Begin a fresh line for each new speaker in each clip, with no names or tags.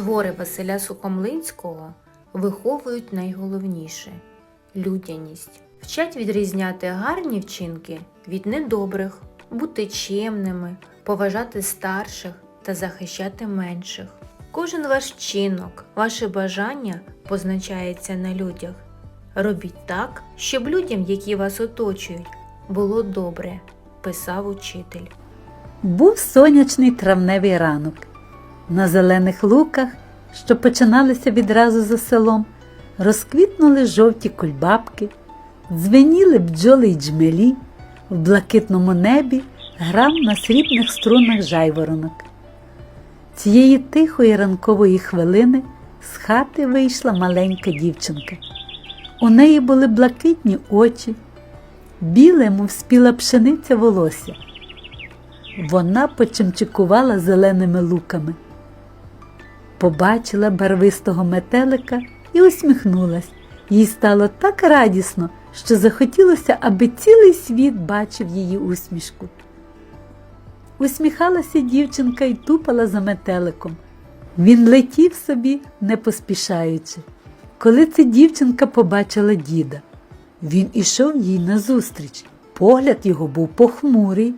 Твори Василя Сухомлинського виховують найголовніше людяність. Вчать відрізняти гарні вчинки від недобрих, бути чемними, поважати старших та захищати менших. Кожен ваш вчинок, ваше бажання позначається на людях. Робіть так, щоб людям, які вас оточують, було добре, писав учитель.
Був сонячний травневий ранок. На зелених луках, що починалися відразу за селом, розквітнули жовті кульбабки, дзвеніли бджоли й джмелі, в блакитному небі грав на срібних струнах жайворонок. Цієї тихої ранкової хвилини з хати вийшла маленька дівчинка. У неї були блакитні очі, біле, мов спіла пшениця волосся. Вона почимчикувала зеленими луками, побачила барвистого метелика і усміхнулась. Їй стало так радісно, що захотілося, аби цілий світ бачив її усмішку. Усміхалася дівчинка і тупала за метеликом. Він летів собі, не поспішаючи. Коли ця дівчинка побачила діда, він ішов їй назустріч. Погляд його був похмурий,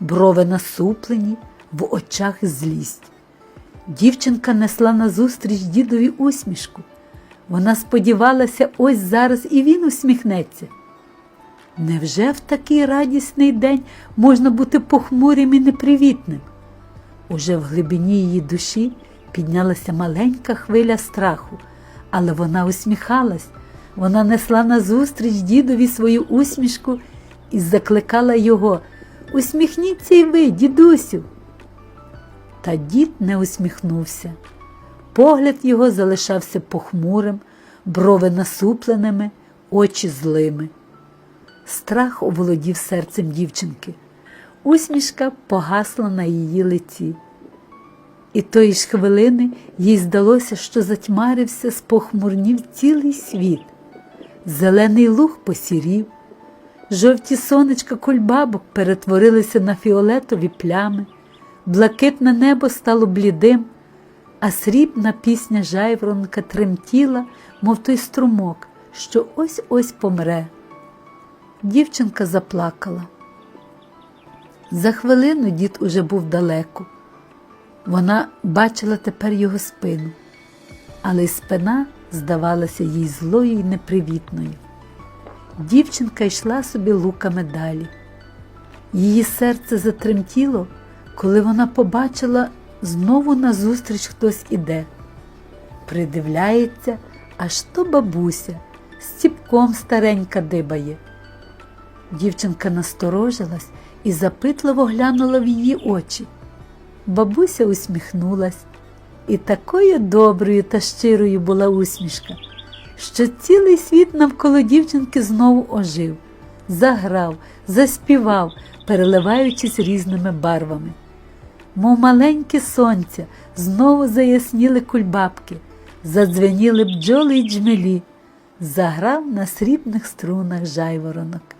брови насуплені, в очах злість. Дівчинка несла назустріч дідові усмішку. Вона сподівалася, ось зараз і він усміхнеться. Невже в такий радісний день можна бути похмурим і непривітним? Уже в глибині її душі піднялася маленька хвиля страху, але вона усміхалась, вона несла назустріч дідові свою усмішку і закликала його Усміхніться й ви, дідусю. Та дід не усміхнувся. Погляд його залишався похмурим, брови насупленими, очі злими. Страх оволодів серцем дівчинки. Усмішка погасла на її лиці. І тої ж хвилини їй здалося, що затьмарився, спохмурнів цілий світ. Зелений луг посірів, жовті сонечка кульбабок перетворилися на фіолетові плями, блакитне небо стало блідим, а срібна пісня жайворонка тремтіла, мов той струмок, що ось ось помре. Дівчинка заплакала. За хвилину дід уже був далеко. Вона бачила тепер його спину, але й спина здавалася їй злою і непривітною. Дівчинка йшла собі луками далі. Її серце затремтіло, коли вона побачила знову назустріч хтось іде. Придивляється, аж то бабуся, з ціпком старенька дибає. Дівчинка насторожилась і запитливо глянула в її очі. Бабуся усміхнулась, і такою доброю та щирою була усмішка, що цілий світ навколо дівчинки знову ожив, заграв, заспівав, переливаючись різними барвами. Мов маленьке сонця, знову заясніли кульбабки, задзвеніли бджоли й джмелі, заграв на срібних струнах жайворонок.